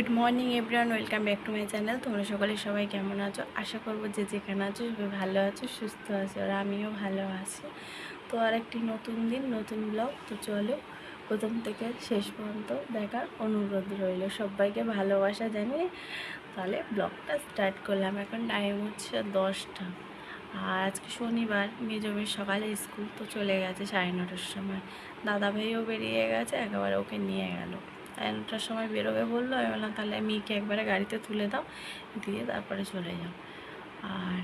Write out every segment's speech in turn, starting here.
Everyone welcome back to my channel তোমরা সকলে সবাই কেমন আছো? আশা করব যে যেখানে আছো, সবাই ভালো আছো, সুস্থ আছো, আর আমিও ভালো আছি। তো আর একটি নতুন দিন, নতুন ব্লগ তো চলো, প্রথম থেকে শেষ পর্যন্ত দেখার অনুরোধ রইল। সবাইকে ভালোবাসা জানিয়ে তাহলে ব্লগটা স্টার্ট করলাম। এখন টাইম হচ্ছে দশটা। আর আজকে শনিবার মেজমের সকালে স্কুল তো চলে গেছে সাড়ে নটার সময়। দাদা ভাইও বেরিয়ে গেছে, একেবারে ওকে নিয়ে গেল। নটার সময় বেরোবে বলল, আমি বললাম, তাহলে মেয়েকে একবারে গাড়িতে তুলে দাও, দিয়ে তারপরে চলে যাও। আর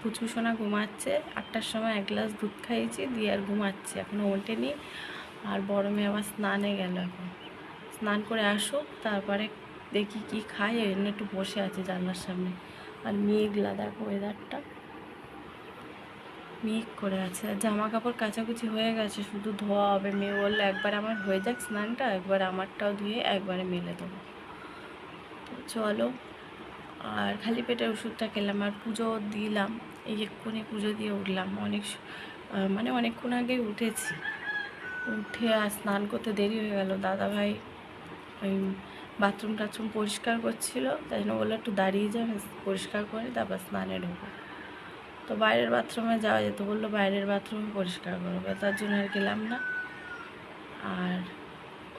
পুচু সোনা ঘুমাচ্ছে, আটটার সময় এক গ্লাস দুধ খাইয়েছি, দিয়ে আর ঘুমাচ্ছে এখনও ওঠেনি। আর বড় মেয়ে আবার স্নানে গেল এখন। স্নান করে আসুক, তারপরে দেখি কি খায় ওই একটু বসে আছে জানলার সামনে। আর মেঘলা দেখো ওয়েদারটা মেঘ করে আছে। আর জামা কাপড় কাচাকুচি হয়ে গেছে, শুধু ধোয়া হবে। মেয়ে বলল, একবার আমার হয়ে যাক স্নানটা, একবার আমারটাও ধুয়ে একবারে মেলে দেবো। তো চলো, আর খালি পেটে ওষুধটা খেলাম আর পুজো দিলাম। এই এক্ষুনি পুজো দিয়ে উঠলাম। অনেক মানে অনেকক্ষণ আগে উঠেছি। উঠে আর স্নান করতে দেরি হয়ে গেল। দাদা ভাই ওই বাথরুম টাথরুম পরিষ্কার করছিল, তাই জন্য বলল, একটু দাঁড়িয়ে যাবে পরিষ্কার করে তারপর স্নানে ঢোকো। তো বাইরের বাথরুমে যাওয়া যেত, বলল বাইরের বাথরুম পরিষ্কার করবে তার জন্য আর গেলাম না। আর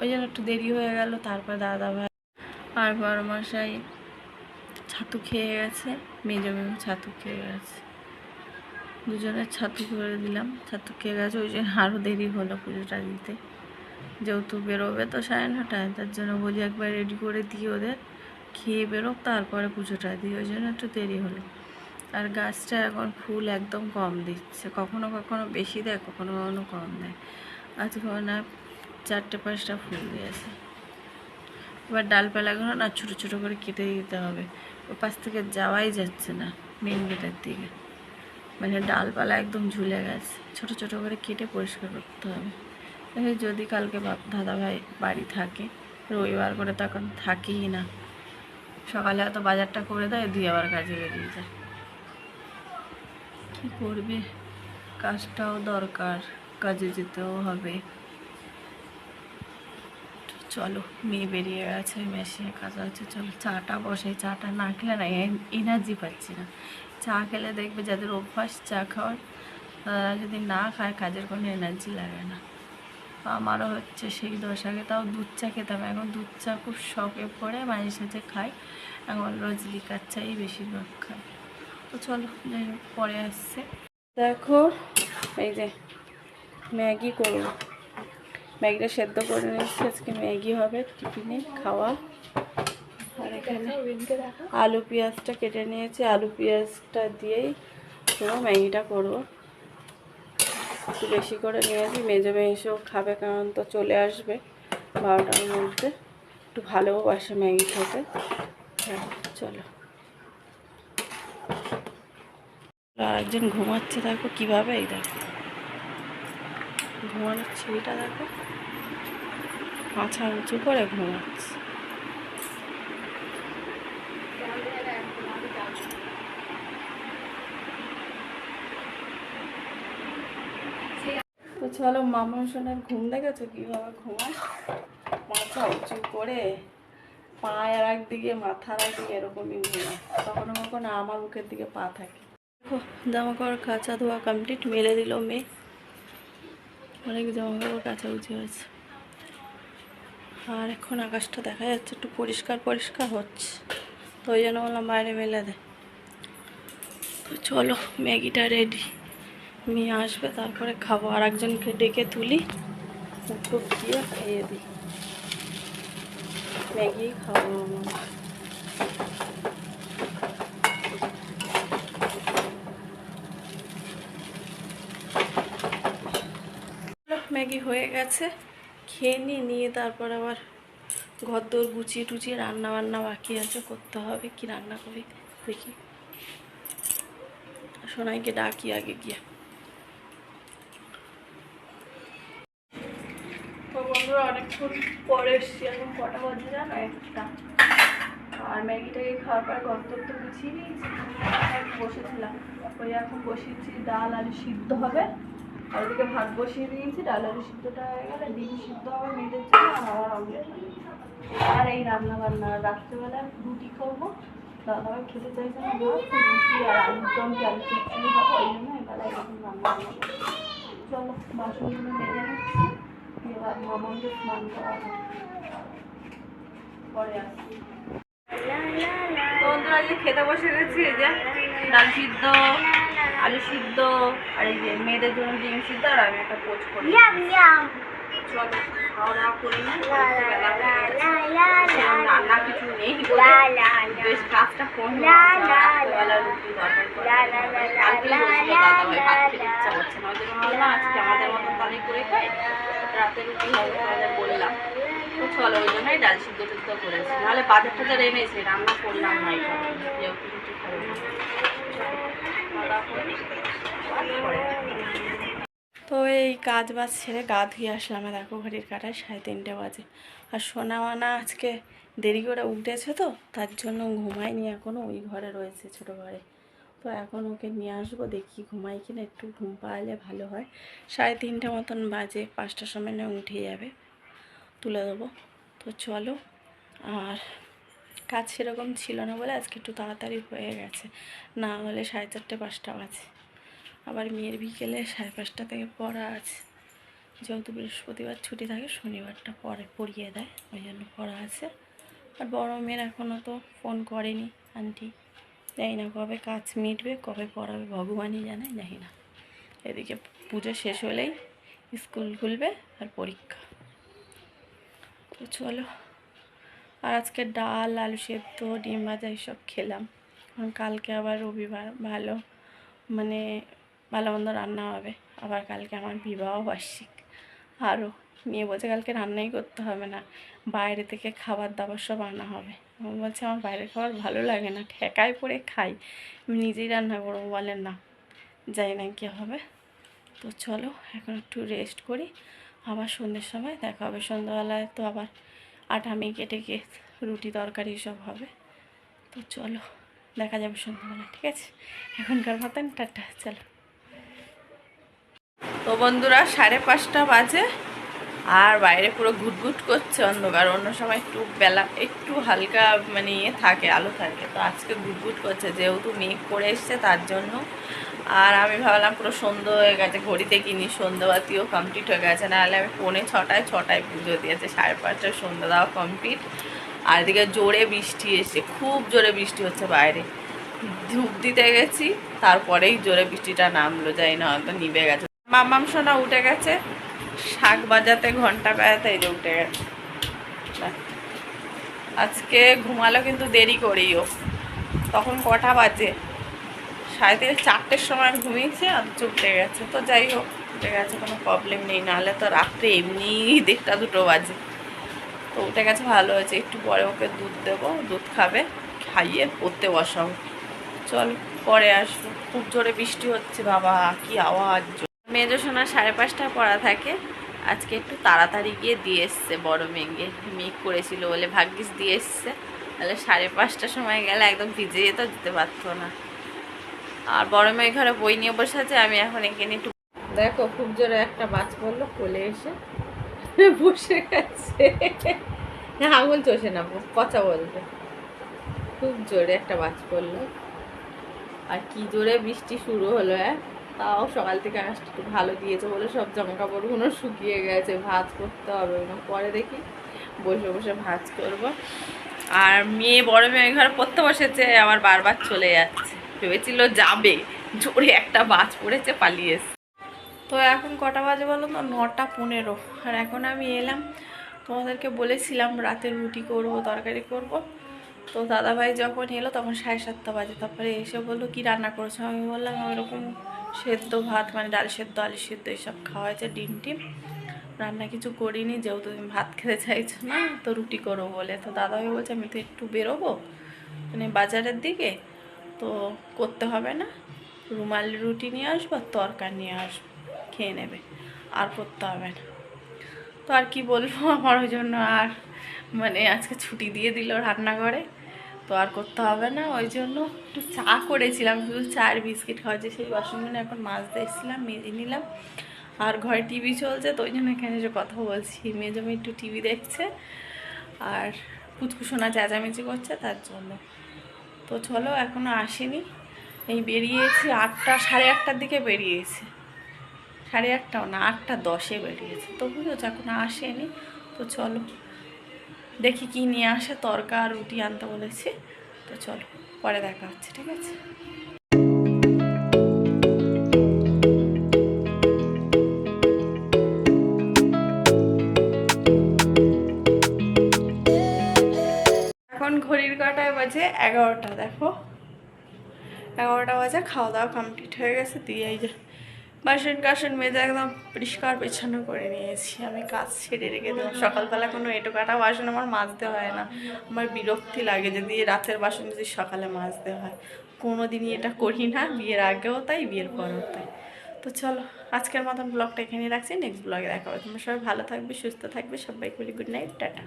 ওই জন্য একটু দেরি হয়ে গেল, তারপর দাদা ভাই আর বড় মশাই ছাতু খেয়ে গেছে, মেজো ছাতু খেয়ে গেছে। দুজনের ছাতু করে দিলাম, ছাতু খেয়ে গেছে, ওই জন্য আরও দেরি হলো পুজোটা দিতে। যেহেতু বেরোবে তো সাড়ে নটায়, তার জন্য বলি একবার রেডি করে দিই ওদের, খেয়ে বেরোক, তারপরে পুজোটা দিই, ওই জন্য একটু দেরি হলো। আর গাছটা এখন ফুল একদম কম দিচ্ছে। কখনো কখনো বেশি দেয়, কখনো কখনো কম দেয়। আজকে না চারটে পাঁচটা ফুল দিয়েছে। এবার ডালপালাগুলো না ছোটো ছোটো করে কেটে দিতে হবে। ও পাশ থেকে যাওয়াই যাচ্ছে না মেন গেটের দিকে। মানে ডালপালা একদম ঝুলে গেছে। ছোট ছোট করে কেটে পরিষ্কার করতে হবে। এই যদি কালকে দাদা ভাই বাড়ি থাকে, রবিবার করে তখন থাকেই না। সকালে হয়তো বাজারটা করে দেয় দুই আবার কাজে বেরিয়ে যায়। কী করবে? কাজটাও দরকার, কাজে যেতেও হবে। চলো, মেয়ে বেরিয়ে গেছে মেশিনে কাজা হচ্ছে চলো চাটা বসে চাটা না খেলে না এনার্জি পাচ্ছি না। চা খেলে দেখবে যাদের অভ্যাস চা খাওয়ার, তারা যদি না খায়, কাজের কোনো এনার্জি লাগে না। আমারও হচ্ছে সেই দশ আগে তাও দুধ চা খেতাম, এখন দুধ চা খুব শখে পড়ে, মাঝে সাঝে খাই। এখন রোজ লিকার চাই, বেশিরভাগ খাই। তো চলো পরে আসছে। দেখো, এই যে ম্যাগি করব। ম্যাগিটা সেদ্ধ করে নিচ্ছি আজকে ম্যাগি হবে, টিফিনে খাওয়া। আর এখানে আলু পেঁয়াজটা কেটে নিয়েছি, আলু পেঁয়াজটা দিয়েই পুরো ম্যাগিটা করব। একটু বেশি করে নিয়েছি, মেজে মেয়েসেও খাবে, কারণ তো চলে আসবে বারোটার মধ্যে। একটু ভালোবাসে ম্যাগি খেতে। হ্যাঁ চলো। আর একজন ঘুমাচ্ছে, দেখো কীভাবে, এই দেখো। ঘুমানোর ছবিটা দেখো। মাথা উঁচু করে ঘুমাচ্ছে। চলো মামা সোনার ঘুম দেখেছ কীভাবে ঘুমায়? মাথা উঁচু করে পায়ে আর একদিকে মাথা আর একদিকে এরকমই ঘুমায়। কখনো কখনো আমার মুখের দিকে পা থাকে। জামা কাপড় কাচা ধোয়া কমপ্লিট মেলে দিল মেয়ে। অনেক জামা কাপড় কাচাকুচি হয়েছে আর এখন আকাশটা দেখা যাচ্ছে, একটু পরিষ্কার পরিষ্কার হচ্ছে। তো ওই জন্য বললাম, বাইরে মেলে দে। তো চলো, ম্যাগিটা রেডি মেয়ে আসবে, তারপরে খাব। আর একজনকে ডেকে তুলি, একটু দিয়ে খাইয়ে দিই। ম্যাগি খাব ম্যাগি হয়ে গেছে, খেয়ে নিয়ে নিয়ে তারপর আবার ঘর দোর গুছিয়ে টুচিয়ে রান্না বান্না বাকি আছে, করতে হবে কি রান্না করি দেখি। সোনাইকে ডাকি আগে গিয়ে। তো বন্ধুরা, অনেকক্ষণ পরে এসছি, এখন কটা বাজে জানো? একটা। আর ম্যাগিটাকে খাওয়ার পর ঘর তো গুছিয়ে নিয়েছি বসেছিলাম। ওই এখন বসিয়েছি ডাল আলু সিদ্ধ হবে। আর ওদিকে ভাত বসিয়ে দিয়েছি, ডাল আলু সিদ্ধটা হয়ে গেলে, ডিম সিদ্ধ হবে মেয়েদের আর এই রান্না বান্না রাত্রেবেলা রুটি করব। দাদা খেতে চাইছে না রুটি আর আলুর দম কি আলু খাব, ওই জন্য এবেলা এরকম রান্না বান্না। চলো বাসনগুলো মেজে নিচ্ছি, এবার মামাকে স্নান করাবো। পরে আসছি। বন্ধুরা আজকে খেতে বসে গেছি যে ডাল সিদ্ধ আলু সিদ্ধ আর এই যে মেয়েদের জন্য ডিম সিদ্ধ আর আমি একটা পোচ করি চলো খাওয়া দাওয়া করে নিই বেলা গেছে। সেরকম রান্না কিছু নেই বেশ কাজটা রুটি ইচ্ছা না ওই জন্য আজকে আমাদের মতো করে খাই। রাতে রুটি হবে বললাম। তো ওই জন্যই ডাল সিদ্ধ করেছি। নাহলে বাজার টাজার রান্না করলাম না তো এই কাজ বাজ ছেড়ে গা ধুয়ে আসলাম। দেখো, ঘড়ির কাটায় সাড়ে তিনটে বাজে। আর সোনা মানা আজকে দেরি করে উঠেছে তো, তার জন্য ঘুমায়নি এখনও ওই ঘরে রয়েছে ছোটো ঘরে। তো এখন ওকে নিয়ে আসব, দেখি ঘুমাই কিনা। একটু ঘুম পাওয়ালে ভালো হয়। সাড়ে তিনটে মতন বাজে, পাঁচটার সময় না উঠে যাবে। তুলে দেবো। তো চলো, আর কাজ সেরকম ছিল না বলে আজকে একটু তাড়াতাড়ি হয়ে গেছে। না হলে সাড়ে চারটে, পাঁচটা বাজে। আবার মেয়ের বিকেলে সাড়ে পাঁচটা থেকে পড়া আছে। যেহেতু বৃহস্পতিবার ছুটি থাকে, শনিবারটা পরে পড়িয়ে দেয়, ওই জন্য পড়া আছে। আর বড় মেয়ের এখনও তো ফোন করেনি, আন্টি। জানি না কবে কাজ মিটবে, কবে পড়াবে, ভগবানই জানে, জানি না। এদিকে পুজো শেষ হলেই স্কুল খুলবে আর পরীক্ষা। তো চলো আর আজকে ডাল, আলু সেদ্ধ, ডিম ভাজা এইসব খেলাম। কালকে আবার রবিবার, ভালো মানে ভালো মন্দ রান্না হবে। আবার কালকে আমার বিবাহ বার্ষিক। আরও মেয়ে বলছে কালকে রান্নাই করতে হবে না। বাইরে থেকে খাবার দাবার সব আনা হবে। আমি বলছি, আমার বাইরের খাবার ভালো লাগে না। ঠেকায় পড়ে খাই। আমি নিজেই রান্না করব। বলেন না যাই না কি হবে। তো চলো, এখন একটু রেস্ট করি। আবার সন্ধ্যের সময় দেখা হবে। সন্ধ্যাবেলায় তো আবার আটা কেটে গিয়ে রুটি তরকারি সব হবে। তো চলো, দেখা যাবে সন্ধ্যাবেলা ঠিক আছে? এখনকার মতন টাটা, চলো। তো বন্ধুরা, সাড়ে পাঁচটা বাজে। আর বাইরে পুরো ঘুটঘুট করছে অন্ধকার, অন্য সময় একটু বেলা, একটু হালকা মানে ইয়ে থাকে, আলো থাকে। তো আজকে ঘুটঘুট করছে, যেহেতু মেঘ করে এসছে তার জন্য। আর আমি ভাবলাম পুরো সন্ধ্যে হয়ে গেছে, ঘড়িতে কিনি, সন্ধ্যাবাতিও কমপ্লিট হয়ে গেছে। নাহলে আমি পৌনে ছটায় ছটায় পুজো দিয়েছে, সাড়ে পাঁচটায় সন্ধ্যা দেওয়া কমপ্লিট আর এদিকে জোরে বৃষ্টি এসছে, খুব জোরে বৃষ্টি হচ্ছে বাইরে। ধূপ দিতে গেছি, তারপরেই জোরে বৃষ্টিটা নামলো, যাই না হয়তো নিভে গেছে। মামাম সোনা উঠে গেছে। শাক বাজাতে, ঘণ্টা বেড়াতে, এই যে উঠে গেছে। আজকে ঘুমালো কিন্তু দেরি করেই ও তখন কটা বাজে? সাড়ে তিন, চারটের সময় ঘুমিয়েছে আর উঠে গেছে। তো যাই হোক, উঠে গেছে, কোনো প্রবলেম নেই। নাহলে তো রাত্রে এমনি দেড়টা, দুটো বাজে। তো উঠে গেছে, ভালো হয়েছে। একটু পরে ওকে দুধ দেবো। দুধ খাবে, খাইয়ে পড়তে বসাবো। চল, পরে আসব। খুব জোরে বৃষ্টি হচ্ছে, বাবা, কি আওয়াজ। মেজো সোনা সাড়ে পাঁচটা পড়া থাকে। আজকে একটু তাড়াতাড়ি গিয়ে দিয়ে এসছে বড় মেঘে মেঘ করেছিল বলে ভাগ্যিস দিয়ে এসছে। তাহলে সাড়ে পাঁচটার সময় গেলে একদম ভিজে যেত যেতে পারতো না। আর বড় মেয়ে ঘরে বই নিয়ে বসে আছে, আমি এখন এখানে একটু দেখো, খুব জোরে একটা বাজ পড়ল, কোলে এসে বসে গেছে। হ্যাঁ আঙুল চষে না কথা বলবে খুব জোরে একটা বাজ পড়ল। আর কি জোরে বৃষ্টি শুরু হলো হ্যাঁ? তাও সকাল থেকে আকাশটা একটু ভালো দিয়েছে বলে সব জামা কাপড়গুলো শুকিয়ে গেছে ভাজ করতে হবে পরে দেখি, বসে বসে ভাজ করব। আর মেয়ে বড় মেয়ে ঘরে পড়তে বসেছে, আবার বারবার চলে যাচ্ছে। ভেবেছিল যাবে, জোরে একটা বাজ পড়েছে, পালিয়ে। তো এখন কটা বাজে বলো তো? নটা পনেরো। আর এখন আমি এলাম, তোমাদেরকে বলেছিলাম রাতে রুটি করব, তরকারি করব। তো দাদাভাই যখন এলো তখন সাড়ে সাতটা বাজে। তারপরে এসে বলল, কি রান্না করেছ? আমি বললাম, ওইরকম সেদ্ধ ভাত মানে ডাল সেদ্ধ, আলু সেদ্ধ এইসব খাওয়া হয়েছে, ডিম টিম। রান্না কিছু করিনি, যেহেতু তুমি ভাত খেতে চাইছো না, তো রুটি করব বলে। তো দাদাভাই বলছে, আমি তো একটু বেরোবো মানে বাজারের দিকে, তো করতে হবে না। রুমাল রুটি নিয়ে আসব আর তরকার নিয়ে আসব, খেয়ে নেবে, আর করতে হবে না। তো আর কি বলব, আমার ওই জন্য আর মানে আজকে ছুটি দিয়ে দিল রান্নাঘরে। তো আর করতে হবে না, ওই জন্য একটু চা করেছিলাম, শুধু চা আর বিস্কিট খাওয়াচ্ছে সেই বাসনগুলো এখন মাজতে এসেছিলাম, মেজে নিলাম। আর ঘরে টিভি চলছে, তো ওই জন্য এখানে যে কথা বলছি মেজমি একটু টিভি দেখছে, আর কুচকুশোনা চেঁচামেচি করছে, তার জন্য। তো চলো এখনও আসেনি। এই বেরিয়েছি আটটা, সাড়ে আটটার দিকে বেরিয়েছি। সাড়ে আটটাও না, আটটা দশে বেরিয়েছে। তো বুঝেছ আসেনি, তো চলো। দেখি কি নিয়ে আসে, তরকা আর রুটি আনতে বলেছি। তো চলো, পরে দেখা হচ্ছে, ঠিক আছে? এখন ঘড়ির কাটায় বাজে? এগারোটা, দেখো। এগারোটা বাজে, খাওয়া দাওয়া কমপ্লিট হয়ে গেছে, দিয়ে যে বাসন কাসন মেজে একদম পরিষ্কার পরিচ্ছন্ন করে নিয়েছি। আমি কাজ ছেড়ে রেখে দিলাম। সকালবেলা কোনো এটো কাটা বাসন আমার মাজতে হয় না। আমার বিরক্তি লাগে যদি রাতের বাসন যদি সকালে মাজতে হয়। কোনো দিনই এটা করি না, বিয়ের আগেও তাই, বিয়ের পরেও তাই। তো চলো, আজকের মতন ব্লগটা এখানে রাখছি। নেক্সট ব্লগে দেখা হবে। তোমরা সবাই ভালো থাকবে, সুস্থ থাকবে। সবাই বলি গুড নাইট টাটা।